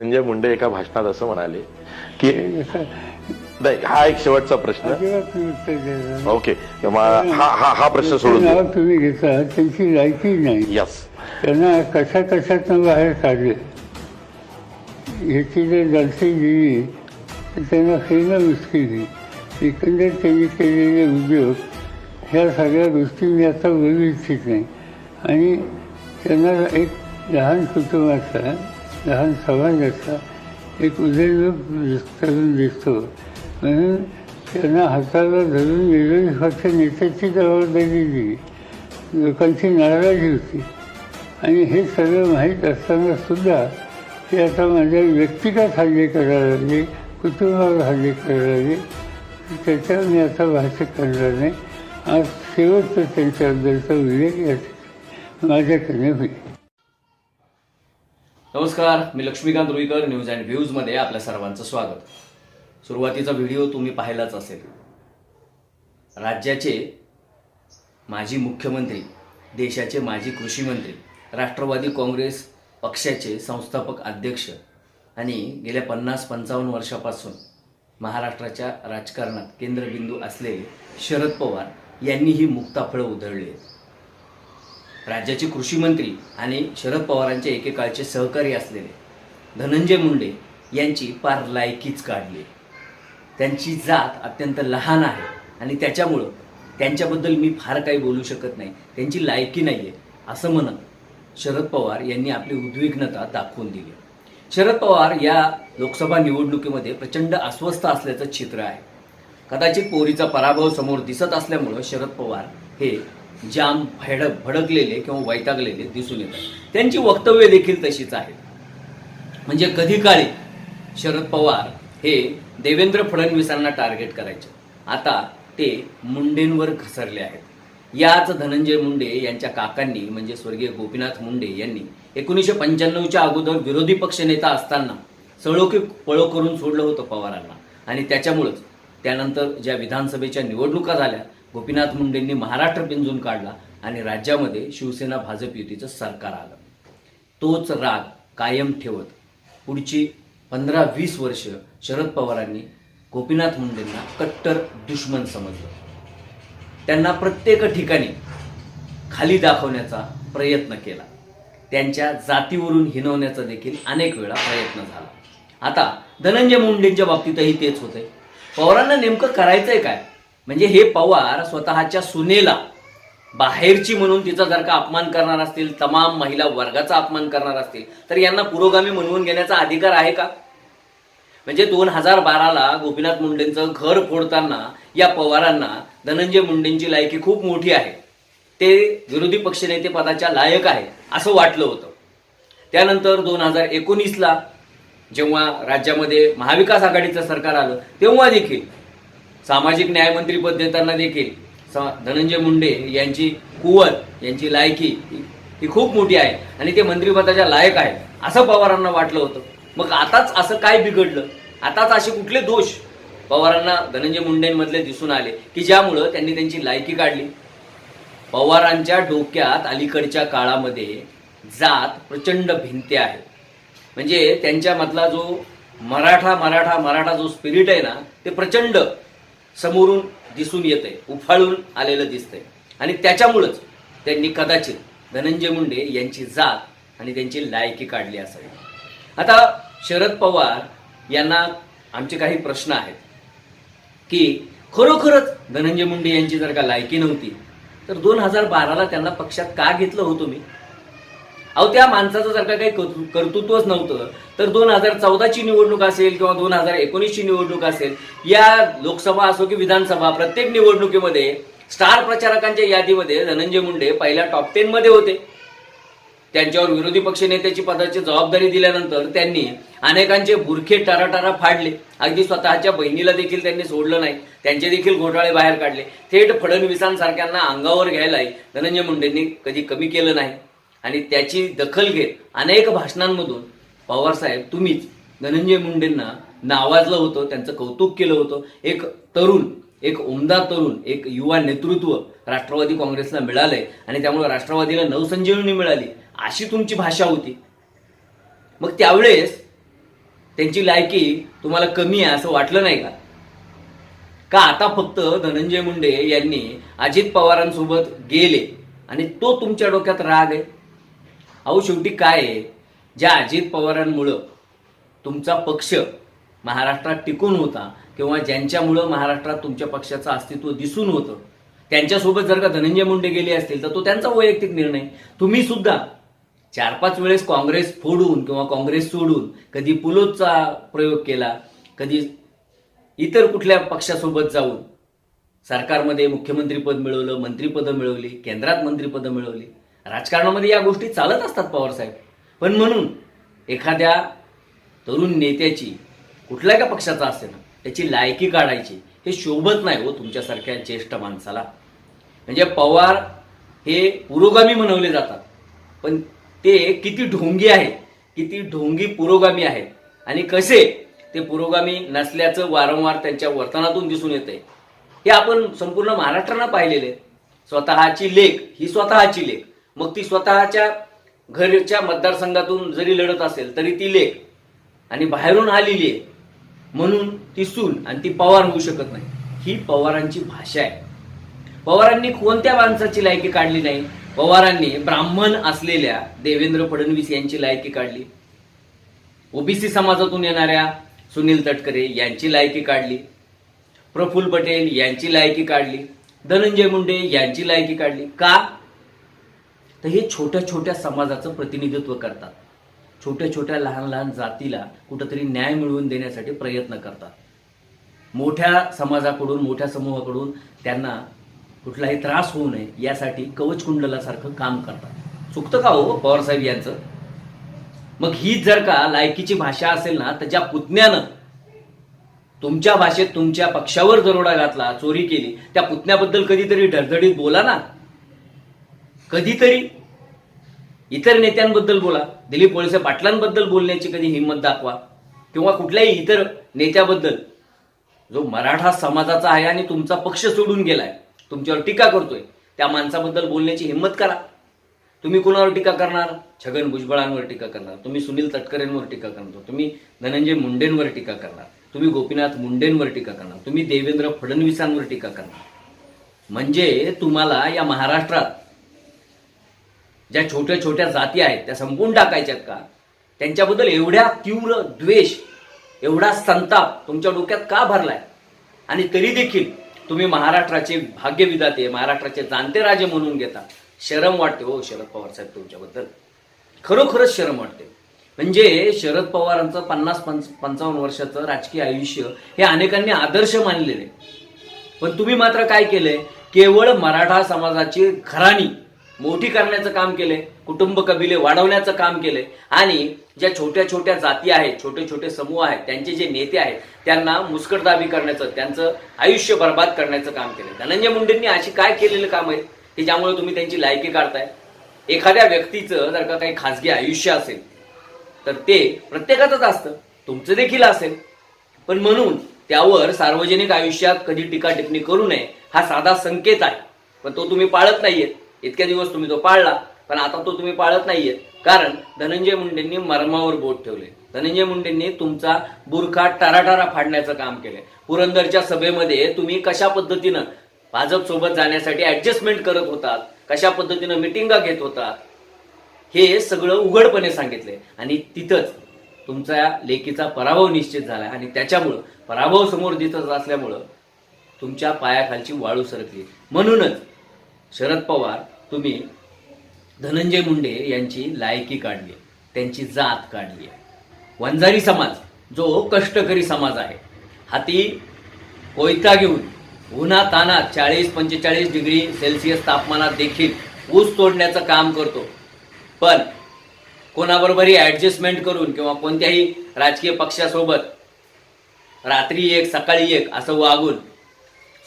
संजय मुंडे एका भाषणात असं म्हणाले की नाही हा एक शेवटचा प्रश्न. ओके हा हा हा प्रश्न सोडून तुम्ही घेता त्यांची लायकी नाही. यस त्यांना कशा कशातनं बाहेर काढले. ह्याची जर दिली तर त्यांना खेळणं मुश्किल एकंदर त्यांनी केलेले उद्योग ह्या सगळ्या गोष्टी मी आता बोलू इच्छित नाही आणि त्यांना एक लहान कुटुंबाचा लहान समाजाचा एक उदयरूप करून दिसतो. म्हणून त्यांना हाताला धरून विरोधी पक्ष नेत्याची जबाबदारी दिली. लोकांची नाराजी होती. आणि हे सगळं माहीत असताना सुद्धा ते आता माझ्या व्यक्तिगत हल्ले करायला लागले कुटुंबावर हल्ले करायला लागले. त्याच्यावर मी आता भाष्य करणार नाही. आज शेवटचं त्यांच्याबद्दलचा उल्लेख माझ्याकडे होईल. नमस्कार मी लक्ष्मीकांत रुईकर न्यूज अँड व्ह्यूजमध्ये आपल्या सर्वांचं स्वागत. सुरुवातीचा व्हिडिओ तुम्ही पाहिलाच असेल. राज्याचे माजी मुख्यमंत्री देशाचे माजी कृषी मंत्री राष्ट्रवादी काँग्रेस पक्षाचे संस्थापक अध्यक्ष आणि गेल्या पन्नास पंचावन्न वर्षापासून महाराष्ट्राच्या राजकारणात केंद्रबिंदू असलेले शरद पवार यांनी ही मुक्ताफळं उधळली. आहेत राज्याचे कृषी मंत्री आणि शरद पवारांचे एकेकाळचे सहकारी असलेले धनंजय मुंडे यांची पार लायकीच काढली. त्यांची जात अत्यंत लहान आहे आणि त्याच्यामुळं त्यांच्याबद्दल मी फार काही बोलू शकत नाही. त्यांची लायकी नाही आहे असं म्हणत शरद पवार यांनी आपली उद्विग्नता दाखवून दिली. शरद पवार या लोकसभा निवडणुकीमध्ये प्रचंड अस्वस्थ असल्याचं चित्र आहे. कदाचित पोरीचा पराभव समोर दिसत असल्यामुळं शरद पवार हे जाम भडक भडकलेले किंवा वैतागलेले दिसून येतात. त्यांची वक्तव्य देखील तशीच आहेत म्हणजे कधी काळी शरद पवार हे देवेंद्र फडणवीसांना टार्गेट करायचे. आता ते मुंडेंवर घसरले आहेत. याच धनंजय मुंडे यांच्या काकांनी म्हणजे स्वर्गीय गोपीनाथ मुंडे यांनी एकोणीसशे पंच्याण्णवच्या अगोदर विरोधी पक्षनेता असताना सळोखी पळो करून सोडलं होतं पवारांना. आणि त्याच्यामुळंच त्यानंतर ज्या विधानसभेच्या निवडणुका झाल्या गोपीनाथ मुंडेंनी महाराष्ट्र पिंजून काढला आणि राज्यामध्ये शिवसेना भाजप युतीचं सरकार आलं. तोच राग कायम ठेवत पुढची पंधरा वीस वर्ष शरद पवारांनी गोपीनाथ मुंडेंना कट्टर दुश्मन समजलं. त्यांना प्रत्येक ठिकाणी खाली दाखवण्याचा प्रयत्न केला. त्यांच्या जातीवरून हिनवण्याचा देखील अनेक वेळा प्रयत्न झाला. आता धनंजय मुंडेंच्या बाबतीतही तेच होते पवारांना नेमकं करायचंय काय? म्हणजे हे पवार स्वतःच्या सुनेला बाहेरची म्हणून तिचा जर का अपमान करणार असतील तमाम महिला वर्गाचा अपमान करणार असतील तर यांना पुरोगामी म्हणवून घेण्याचा अधिकार आहे का? म्हणजे दोन हजार बाराला गोपीनाथ मुंडेंचं घर फोडताना या पवारांना धनंजय मुंडेंची लायकी खूप मोठी आहे. ते विरोधी पक्षनेते पदाच्या लायक आहे असं वाटलं होतं. त्यानंतर दोन हजार एकोणीसला जेव्हा राज्यामध्ये महाविकास आघाडीचं सरकार आलं तेव्हा देखील सामाजिक न्यायमंत्रीपद देताना देखील स- धनंजय मुंडे यांची कुवत यांची लायकी ही- ही खूप मोठी आहे आणि ते मंत्रिपदाच्या लायक आहे असं पवारांना वाटलं होतं. मग आताच असं काय बिघडलं? आताच असे कुठले दोष पवारांना धनंजय मुंडेंमधले दिसून आले की ज्यामुळं त्यांनी त्यांची लायकी काढली? पवारांच्या डोक्यात अलीकडच्या काळामध्ये जात प्रचंड भिंते आहे. म्हणजे त्यांच्यामधला जो मराठा मराठा मराठा जो स्पिरिट आहे ना ते प्रचंड समोरून दिसून येतंय उफाळून आलेलं दिसतंय. आणि त्याच्यामुळंच त्यांनी कदाचित धनंजय मुंडे यांची जात आणि त्यांची लायकी काढली असावी. आता शरद पवार यांना आमचे काही प्रश्न आहेत. की खरोखरच धनंजय मुंडे यांची जर का लायकी नव्हती तर दोन हजार बाराला त्यांना पक्षात का घेतलं होतो मी अहो त्या माणसाचं जर का काही कर्तृत्वच नव्हतं. तर दोन हजार चौदाची निवडणूक असेल किंवा दोन हजार एकोणीसची निवडणूक असेल या लोकसभा असो की विधानसभा प्रत्येक निवडणुकीमध्ये स्टार प्रचारकांच्या यादीमध्ये धनंजय मुंडे पहिल्या टॉप टेनमध्ये होते. त्यांच्यावर विरोधी पक्ष नेत्याची पदाची जबाबदारी दिल्यानंतर त्यांनी अनेकांचे बुरखे टाराटारा फाडले. अगदी स्वतःच्या बहिणीला देखील त्यांनी सोडलं नाही. त्यांचे देखील घोटाळे बाहेर काढले. थेट फडणवीसांसारख्यांना अंगावर घ्यायलाही धनंजय मुंडेंनी कधी कमी केलं नाही. आणि त्याची दखल घेत अनेक भाषणांमधून पवारसाहेब तुम्हीच धनंजय मुंडेंना नावाजलं होतं त्यांचं कौतुक केलं होतं. एक तरुण एक उमदा तरुण एक युवा नेतृत्व राष्ट्रवादी काँग्रेसला मिळालंय आणि त्यामुळे राष्ट्रवादीला नवसंजीवनी मिळाली. अशी तुमची भाषा होती. मग त्यावेळेस त्यांची लायकी तुम्हाला कमी आहे असं वाटलं नाही का? का आता फक्त धनंजय मुंडे यांनी अजित पवारांसोबत गेले आणि तो तुमच्या डोक्यात राग आहे? अहो शेवटी काय आहे? ज्या अजित पवारांमुळं तुमचा पक्ष महाराष्ट्रात टिकून होता किंवा ज्यांच्यामुळं महाराष्ट्रात तुमच्या पक्षाचं अस्तित्व दिसून होतं त्यांच्यासोबत जर का धनंजय मुंडे गेले असतील तर तो त्यांचा वैयक्तिक निर्णय. तुम्ही सुद्धा चार पाच वेळेस काँग्रेस फोडून किंवा काँग्रेस सोडून कधी पुलोचा प्रयोग केला कधी इतर कुठल्या पक्षासोबत जाऊन सरकारमध्ये मुख्यमंत्रीपद मिळवलं मंत्रीपदं मिळवली केंद्रात मंत्रीपदं मिळवली राजकारणामध्ये या गोष्टी चालत असतात पवारसाहेब पण म्हणून एखाद्या तरुण नेत्याची कुठल्या का पक्षाचा असे ना त्याची लायकी काढायची हे शोभत नाही हो तुमच्यासारख्या ज्येष्ठ माणसाला. म्हणजे पवार हे पुरोगामी म्हणवले जातात. पण ते किती ढोंगी आहेत किती ढोंगी पुरोगामी आहेत आणि कसे ते पुरोगामी नसल्याचं वारंवार त्यांच्या वर्तनातून दिसून येते हे आपण संपूर्ण महाराष्ट्रानं पाहिलेले स्वतःची लेख ही स्वतःची लेख. मग ती स्वतःच्या घरच्या मतदारसंघातून जरी लढत असेल तरी ती लेख. आणि बाहेरून आलेली आहे. म्हणून ती सून आणि ती पवार होऊ शकत नाही. ही पवारांची भाषा आहे. पवारांनी कोणत्या माणसाची लायकी काढली नाही? पवारांनी ब्राह्मण असलेल्या देवेंद्र फडणवीस यांची लायकी काढली. ओबीसी समाजातून येणाऱ्या सुनील तटकरे यांची लायकी काढली. प्रफुल्ल पटेल यांची लायकी काढली. धनंजय मुंडे यांची लायकी काढली. का? तर हे छोट्या छोट्या समाजाचं प्रतिनिधित्व करतात. छोट्या छोट्या लहान लहान जातीला कुठंतरी न्याय मिळवून देण्यासाठी प्रयत्न करतात. मोठ्या समाजाकडून मोठ्या समूहाकडून त्यांना कुठलाही त्रास होऊ नये यासाठी कवच कुंडलासारखं काम करतात. चुकतं का हो पवारसाहेब यांचं? मग ही जर का लायकीची भाषा असेल ना तर ज्या पुतण्यानं तुमच्या भाषेत तुमच्या पक्षावर दरोडा घातला चोरी केली त्या पुतण्याबद्दल कधीतरी ढडधडीत बोला ना. कधीतरी इतर नेत्यांबद्दल बोला. दिलीप वळसे पाटलांबद्दल बोलण्याची कधी हिंमत दाखवा. किंवा कुठल्याही इतर नेत्याबद्दल. जो मराठा समाजाचा आहे आणि तुमचा पक्ष सोडून गेलाय तुमच्यावर टीका करतोय त्या माणसाबद्दल बोलण्याची हिंमत करा. तुम्ही कुणावर टीका करणार? छगन भुजबळांवर टीका करणार. तुम्ही सुनील तटकरेंवर टीका करणार. तुम्ही धनंजय मुंडेंवर टीका करणार. तुम्ही गोपीनाथ मुंडेंवर टीका करणार. तुम्ही देवेंद्र फडणवीसांवर टीका करणार. म्हणजे तुम्हाला या महाराष्ट्रात ज्या छोट्या छोट्या जाती आहेत त्या संपून टाकायच्यात का? त्यांच्याबद्दल एवढ्या तीव्र द्वेष एवढा संताप तुमच्या डोक्यात का भरलाय? आणि तरी देखील तुम्ही महाराष्ट्राचे भाग्यविधाते महाराष्ट्राचे जाणते राजे म्हणून घेता. शरम वाटते हो शरद पवार साहेब तुमच्याबद्दल. खरोखरच शरम वाटते. म्हणजे शरद पवारांचं पन्नास पंच पंचावन्न वर्षाचं राजकीय आयुष्य हे अनेकांनी आदर्श मानलेले. पण तुम्ही मात्र काय केलंय? केवळ मराठा समाजाची घराणी मोठी करण्याचं काम केले कुटुंब कबिले वाढवण्याचं काम केलंय. आणि ज्या छोट्या छोट्या जाती आहेत छोटे छोटे समूह आहेत त्यांचे जे नेते आहेत त्यांना मुस्कटदाबी करण्याचं त्यांचं आयुष्य बर्बाद करण्याचं काम केलं धनंजय मुंडेंनी अशी काय केलेलं काम आहे की ज्यामुळे तुम्ही त्यांची लायकी काढताय? एखाद्या व्यक्तीचं जर का काही खाजगी आयुष्य असेल तर ते प्रत्येकाचंच असतं तुमचं देखील असेल. पण म्हणून त्यावर सार्वजनिक आयुष्यात कधी टीका टिप्पणी करू नये हा साधा संकेत आहे. पण तो तुम्ही पाळत नाहीयेत. इतक्या दिवस तुम्ही तो पाळला पण आता तो तुम्ही पाळत नाहीये. कारण धनंजय मुंडेंनी मर्मावर बोट ठेवले. धनंजय मुंडेंनी तुमचा बुरखा टाराटारा फाडण्याचं काम केलंय. पुरंदरच्या सभेमध्ये तुम्ही कशा पद्धतीनं भाजप सोबत जाण्यासाठी ऍडजस्टमेंट करत होतात कशा पद्धतीनं मिटिंगा घेत होतात हे सगळं उघडपणे सांगितलंय. आणि तिथंच तुमच्या लेखीचा पराभव निश्चित झाला आणि त्याच्यामुळं पराभव समोर दिसत असल्यामुळं तुमच्या पायाखालची वाळू सरकली. म्हणूनच शरद पवार तुम्ही धनंजय मुंडे यांची लायकी काढली. त्यांची जात काढली. आहे वंजारी समाज जो कष्टकरी समाज आहे हाती कोयता घेऊन उन्हा तानात चाळीस पंचेचाळीस डिग्री सेल्सिअस तापमानात देखील ऊस तोडण्याचं काम करतो. पण कोणाबरोबरही ॲडजस्टमेंट करून किंवा कोणत्याही राजकीय पक्षासोबत रात्री एक सकाळी एक असं वागून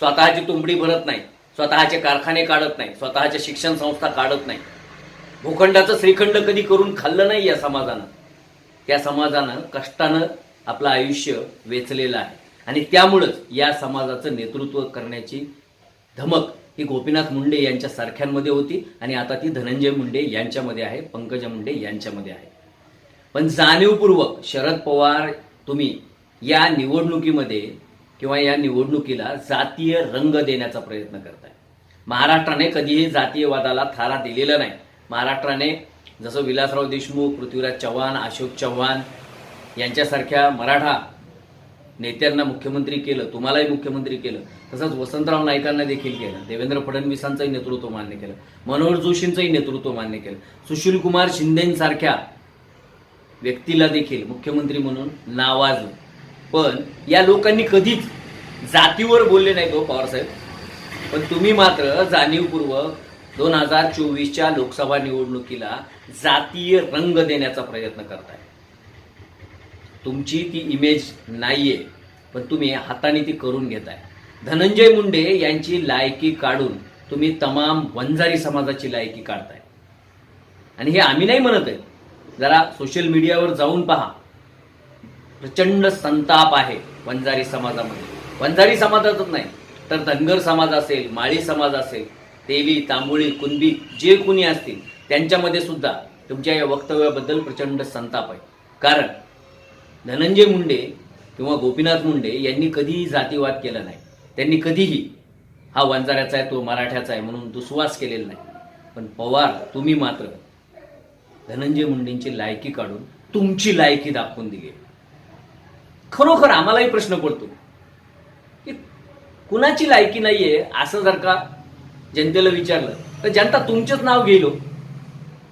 स्वतःची तुंबडी भरत नाही. स्वतःचे कारखाने काढत नाही स्वतःच्या शिक्षण संस्था काढत नाही भूखंडाचं श्रीखंड कधी करून खाल्लं नाही या समाजानं? त्या समाजानं कष्टानं आपलं आयुष्य वेचलेलं आहे. आणि त्यामुळंच या समाजाचं नेतृत्व करण्याची धमक ही गोपीनाथ मुंडे यांच्या सारख्यांमध्ये होती आणि आता ती धनंजय मुंडे यांच्यामध्ये आहे पंकजा मुंडे यांच्यामध्ये आहे. पण जाणीवपूर्वक शरद पवार तुम्ही या निवडणुकीमध्ये किंवा या निवडणुकीला जातीय रंग देण्याचा प्रयत्न करत आहे महाराष्ट्राने कधीही जातीयवादाला थारा दिलेला नाही. महाराष्ट्राने जसं विलासराव देशमुख पृथ्वीराज चव्हाण अशोक चव्हाण यांच्यासारख्या मराठा नेत्यांना मुख्यमंत्री केलं तुम्हालाही मुख्यमंत्री केलं तसंच वसंतराव नाईकांना देखील केलं देवेंद्र फडणवीसांचंही नेतृत्व मान्य केलं मनोहर जोशींचंही नेतृत्व मान्य केलं सुशीलकुमार शिंदेसारख्या व्यक्तीला देखील मुख्यमंत्री म्हणून नावाजलं. पण या लोकांनी कधीच जातीवर बोलले नाही हो पवारसाहेब पण तुम्ही मात्र जाणीवपूर्वक दोन हजार चोवीसच्या लोकसभा निवडणुकीला जातीय रंग देण्याचा प्रयत्न करताय. तुमची ती इमेज नाहीये पण तुम्ही हाताने ती करून घेताय. धनंजय मुंडे यांची लायकी काढून तुम्ही तमाम वंजारी समाजाची लायकी काढताय. आणि हे आम्ही नाही म्हणत आहे. जरा सोशल मीडियावर जाऊन पहा. प्रचंड संताप आहे वंजारी समाजामध्ये. वंजारी समाजातच नाही तर धनगर समाज असेल माळी समाज असेल तेली तांबुळी कुणबी जे कुणी असतील त्यांच्यामध्ये सुद्धा तुमच्या या वक्तव्याबद्दल प्रचंड संताप आहे. कारण धनंजय मुंडे किंवा गोपीनाथ मुंडे यांनी कधीही जातीवाद केला नाही. त्यांनी कधीही हा वंजाऱ्याचा आहे तो मराठ्याचा आहे म्हणून दुस्वास केलेला नाही. पण पवार तुम्ही मात्र धनंजय मुंडेंची लायकी काढून तुमची लायकी दाखवून दिली खरोखर आम्हालाही प्रश्न पडतो. की कुणाची लायकी नाहीये असं जर का जनतेला विचारलं तर जनता तुमचंच नाव घेलो हो.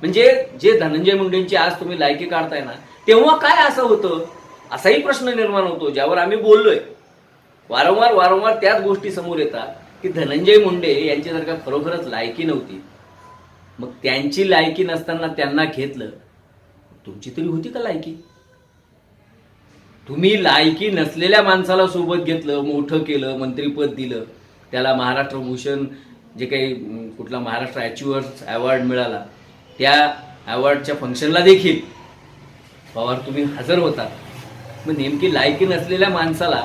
म्हणजे जे धनंजय मुंडेंची आज तुम्ही लायकी काढताय ना तेव्हा काय असं होतं? असाही प्रश्न निर्माण होतो ज्यावर आम्ही बोललोय. वारंवार वारंवार त्याच गोष्टी समोर येतात की धनंजय मुंडे यांची जर का खरोखरच लायकी नव्हती मग त्यांची लायकी नसताना त्यांना घेतलं तुमची तरी होती का लायकी? तुम्ही लायकी नसलेल्या माणसाला सोबत घेतलं मोठं केलं मंत्रीपद दिलं त्याला महाराष्ट्र भूषण जे काही कुठला महाराष्ट्र अचिव्हर्स अवॉर्ड मिळाला त्या अवॉर्डच्या फंक्शनला देखील पवार तुम्ही हजर होता. मग नेमकी लायकी नसलेल्या माणसाला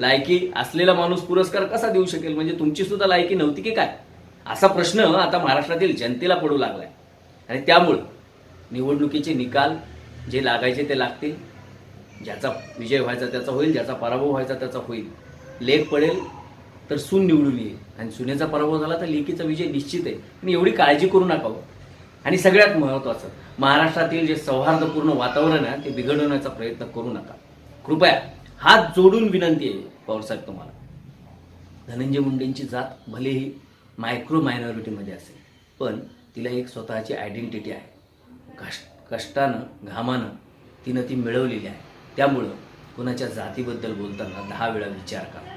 लायकी असलेला माणूस पुरस्कार कसा देऊ शकेल? म्हणजे तुमची सुद्धा लायकी नव्हती की काय? असा प्रश्न आता महाराष्ट्रातील जनतेला पडू लागलाय. आणि त्यामुळं निवडणुकीचे निकाल जे लागायचे ते लागतील. ज्याचा विजय व्हायचा त्याचा होईल ज्याचा पराभव व्हायचा त्याचा होईल. लेख पडेल तर सून निवडून येईल. आणि सुनेचा पराभव झाला तर लेकीचा विजय निश्चित आहे. पण एवढी काळजी करू नका हो. आणि सगळ्यात महत्त्वाचं महाराष्ट्रातील जे सौहार्दपूर्ण वातावरण आहे ते बिघडवण्याचा प्रयत्न करू नका. कृपया हात जोडून विनंती आहे पवारसाहेब तुम्हाला. धनंजय मुंडेंची जात भलेही मायक्रो मायनॉरिटीमध्ये असेल पण तिला एक स्वतःची आयडेंटिटी आहे. कष्ट कष्टानं घामानं तिनं ती मिळवलेली आहे. त्यामुळं कुणाच्या जातीबद्दल बोलताना दहा वेळा विचार करा.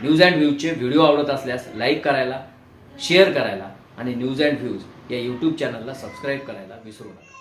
न्यूज अँड व्ह्यूजचे व्हिडिओ आवडत असल्यास लाईक करायला शेअर करायला आणि न्यूज अँड व्ह्यूज या यूट्यूब चॅनलला सबस्क्राईब करायला विसरू नका.